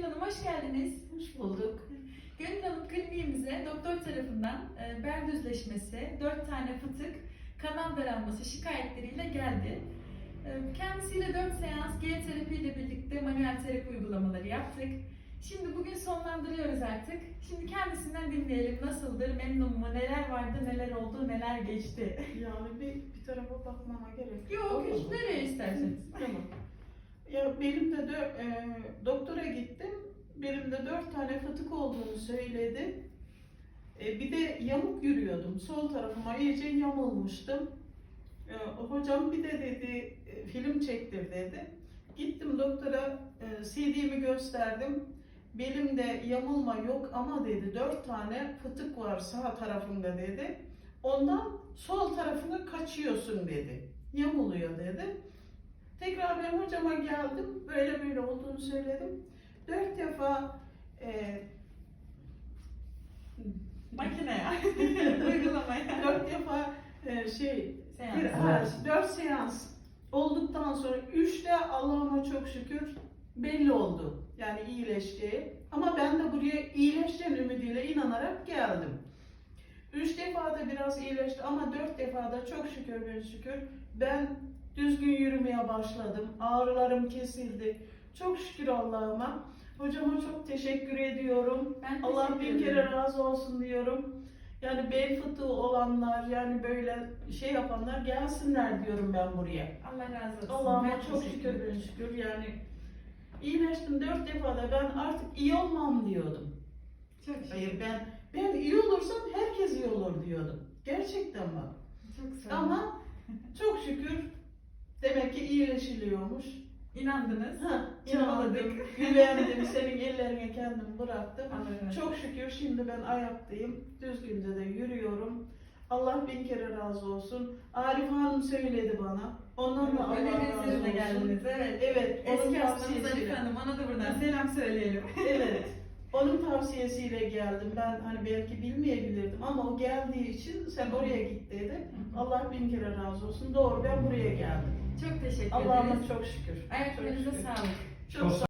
Gönül Hanım hoş geldiniz. Hoş bulduk. Gönül Hanım kliniğimize doktor tarafından e, bel düzleşmesi, 4 tane fıtık, kanal daralması şikayetleriyle geldi. E, Kendisiyle 4 seans G terapi ile birlikte manuel terapi uygulamaları yaptık. Şimdi bugün sonlandırıyoruz artık. Şimdi kendisinden dinleyelim. Nasıldır, memnun mu, neler vardı, neler oldu, neler geçti. Yani bir, bir tarafa bakmama gerek Yok, hiç nereye isterseniz. Tamam. Ya benim de dö- e, doktora gittim. Benim de dört tane fıtık olduğunu söyledi. E, bir de yamuk yürüyordum. Sol tarafıma iyice yamulmuştum. E, hocam bir de dedi e, film çektir dedi. Gittim doktora CD'mi gösterdim. Belimde yamulma yok ama dedi dört tane fıtık var sağ tarafımda dedi. Ondan sol tarafına kaçıyorsun dedi. Yamuluyor dedi. Tekrar ben hocama geldim. Böyle böyle olduğunu söyledim. Dört defa e, Makineye, uygulamaya. dört defa e, şey Seans. bir, ha, dört seans olduktan sonra üçte Allah'ıma çok şükür belli oldu. Yani iyileşti. Ama ben de buraya iyileşeceğim ümidiyle inanarak geldim. Üç defa da biraz iyileşti ama dört defa da çok şükür bin şükür ben düzgün yürümeye başladım. Ağrılarım kesildi. Çok şükür Allah'ıma. Hocama çok teşekkür ediyorum. Ben Allah teşekkür bin kere razı olsun diyorum. Yani bel fıtığı olanlar, yani böyle şey yapanlar gelsinler diyorum ben buraya. Allah razı olsun. Allah'ıma çok şükür bin şükür yani iyileştim dört defa da ben artık iyi olmam diyordum. Çok şükür. Hayır ben ben iyi olursam herkes iyi olur diyordum. Gerçekten bak. Çok sağ. Ama çok şükür demek ki iyileşiliyormuş. İnandınız. Ha, inandım, güvendim, senin ellerine kendim bıraktım. Olsun. Çok şükür şimdi ben ayaktayım. Düzgünce de yürüyorum. Allah bin kere razı olsun. Arif Hanım söyledi bana. Ondan da Allah razı olsun. geldiniz. Evet. Evet, onun Eski hastamız Arif. Hanım. Ona da buradan selam söyleyelim. Evet. Onun tavsiyesiyle geldim. Ben hani belki bilmeyebilirdim o geldiği için sen oraya git dedi. Allah bin kere razı olsun. Doğru ben buraya geldim. Çok teşekkür Allah'ıma ederiz. çok şükür. Ayaklarınıza sağlık. Çok sağ